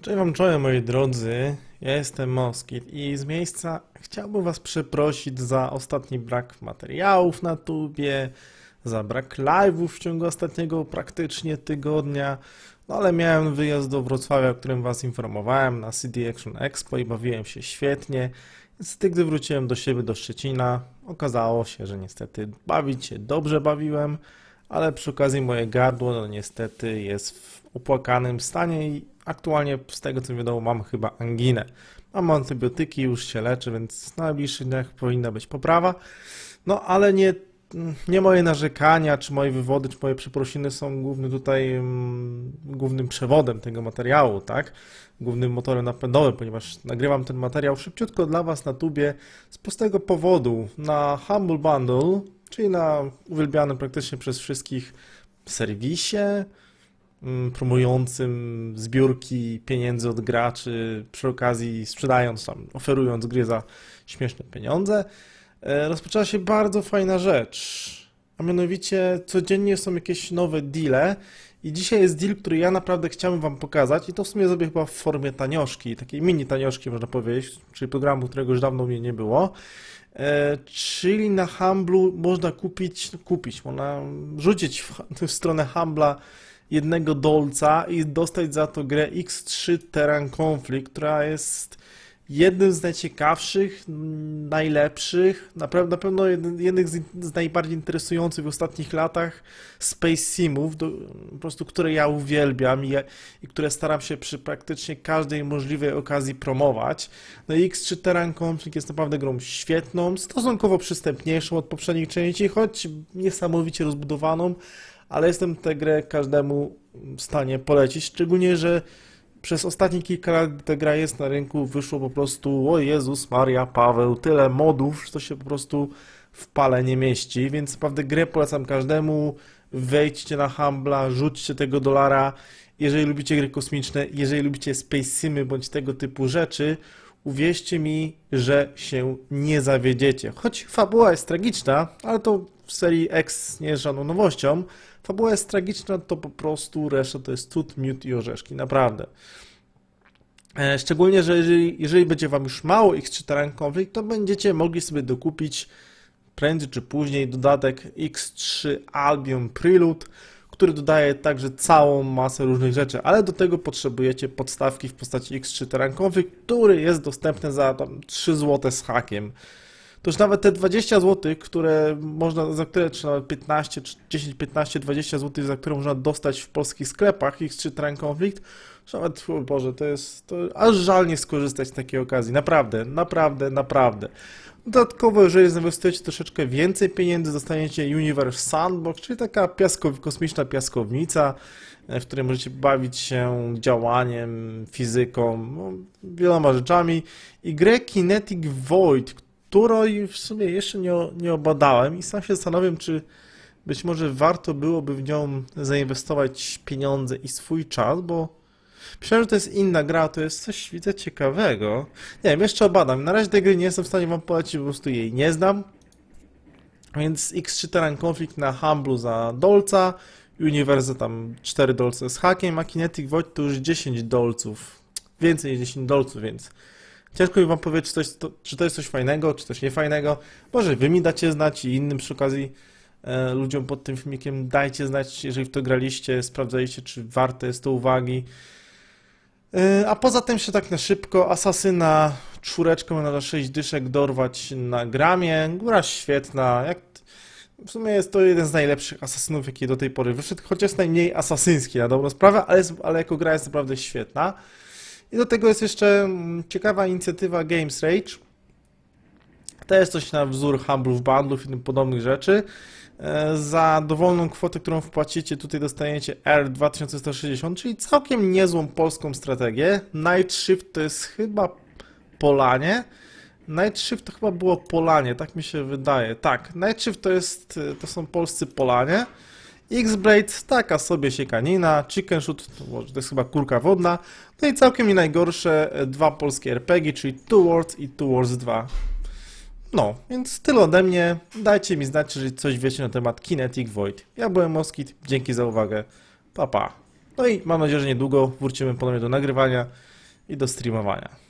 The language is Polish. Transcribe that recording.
Cześć wam, czołem moi drodzy, ja jestem Moskit i z miejsca chciałbym was przeprosić za ostatni brak materiałów na tubie, za brak live'ów w ciągu ostatniego praktycznie tygodnia, no ale miałem wyjazd do Wrocławia, o którym was informowałem na CD Action Expo i bawiłem się świetnie, więc gdy wróciłem do siebie do Szczecina, okazało się, że niestety bawić się dobrze bawiłem, ale przy okazji moje gardło no niestety jest w opłakanym stanie i aktualnie z tego co mi wiadomo mam chyba anginę. Mam antybiotyki, już się leczę, więc w najbliższych dniach powinna być poprawa. No ale nie, nie moje narzekania, czy moje wywody, czy moje przeprosiny są głównym tutaj, mm, głównym przewodem tego materiału, tak? Głównym motorem napędowym, ponieważ nagrywam ten materiał szybciutko dla Was na tubie z prostego powodu. Na Humble Bundle, czyli na uwielbianym praktycznie przez wszystkich serwisie, promującym zbiórki pieniędzy od graczy, przy okazji sprzedając tam, oferując gry za śmieszne pieniądze, e, rozpoczęła się bardzo fajna rzecz. A mianowicie codziennie są jakieś nowe deale i dzisiaj jest deal, który ja naprawdę chciałem wam pokazać i to w sumie zrobię chyba w formie tanioszki, takiej mini tanioszki można powiedzieć, czyli programu, którego już dawno mnie nie było. E, czyli na Humblu można kupić, kupić, można rzucić w, w stronę Humbla jednego dolca i dostać za to grę X3 Terran Conflict, która jest jednym z najciekawszych, najlepszych, na, pe na pewno jednym z, z, najbardziej interesujących w ostatnich latach Space Simów, do, po prostu które ja uwielbiam i, i, które staram się przy praktycznie każdej możliwej okazji promować. No i X3 Terran Conflict jest naprawdę grą świetną, stosunkowo przystępniejszą od poprzednich części, choć niesamowicie rozbudowaną, ale jestem tę grę każdemu w stanie polecić, szczególnie, że przez ostatnie kilka lat, ta gra jest na rynku, wyszło po prostu, o Jezus, Maria, Paweł, tyle modów, że to się po prostu w pale nie mieści, więc naprawdę grę polecam każdemu, wejdźcie na Humbla, rzućcie tego dolara, jeżeli lubicie gry kosmiczne, jeżeli lubicie Space Simy bądź tego typu rzeczy, uwierzcie mi, że się nie zawiedziecie. Choć fabuła jest tragiczna, ale to w serii X nie jest żadną nowością, fabuła jest tragiczna, to po prostu reszta to jest cud, miód i orzeszki, naprawdę. E, szczególnie, że jeżeli, jeżeli będzie Wam już mało X3 Terran Conflict, to będziecie mogli sobie dokupić prędzej czy później dodatek X3 Albion Prelude, który dodaje także całą masę różnych rzeczy, ale do tego potrzebujecie podstawki w postaci X3 Terran Conflict, który jest dostępny za tam 3 zł z hakiem to już nawet te 20 zł, które można, za które, czy nawet 15, czy 10, 15, 20 zł, za które można dostać w polskich sklepach X3 Train Conflict, że nawet, o Boże, to jest, to aż żal nie skorzystać z takiej okazji. Naprawdę, naprawdę, naprawdę. Dodatkowo, jeżeli zainwestujecie troszeczkę więcej pieniędzy, dostaniecie Universe Sandbox, czyli taka piaskow, kosmiczna piaskownica, w której możecie bawić się działaniem, fizyką, no, wieloma rzeczami i grę Kinetic Void, której w sumie jeszcze nie, nie obadałem i sam się zastanawiam, czy być może warto byłoby w nią zainwestować pieniądze i swój czas, bo myślałem, że to jest inna gra, to jest coś, widzę, ciekawego. Nie wiem, jeszcze obadam. Na razie tej gry nie jestem w stanie wam polecić, po prostu jej nie znam. Więc X3 Terran Conflict na Humblu za dolca, Universe tam 4 dolce z hakiem, a Kinetic Void to już 10 dolców. Więcej niż 10 dolców, więc Ciężko mi wam powiedzieć, czy, to, czy to jest coś fajnego, czy coś niefajnego. Może wy mi dacie znać i innym przy okazji e, ludziom pod tym filmikiem dajcie znać, jeżeli w to graliście, sprawdzaliście, czy warte jest to uwagi. E, a poza tym się tak na szybko, Asasyna czwóreczką na 6 dyszek dorwać na gramie. Góra świetna, jak w sumie jest to jeden z najlepszych asasynów, jaki do tej pory wyszedł, chociaż najmniej asasyński na dobrą sprawę, ale, ale jako gra jest naprawdę świetna. I do tego jest jeszcze mm, ciekawa inicjatywa Games Rage. To jest coś na wzór Humble Bundle'ów i tym podobnych rzeczy. E, za dowolną kwotę, którą wpłacicie, tutaj dostajecie R2160, czyli całkiem niezłą polską strategię. Night Shift to jest chyba Polanie. Night Shift to chyba było Polanie, tak mi się wydaje. Tak, Night Shift to, jest, to są polscy Polanie. X-Blade, taka sobie siekanina, Chicken Shoot, to jest chyba kurka wodna, no i całkiem nie najgorsze e, dwa polskie RPG, czyli Two Worlds i Two Wars 2. No, więc tyle ode mnie. Dajcie mi znać, jeżeli coś wiecie na temat Kinetic Void. Ja byłem Moskit, dzięki za uwagę. Pa, pa. No i mam nadzieję, że niedługo wrócimy ponownie do nagrywania i do streamowania.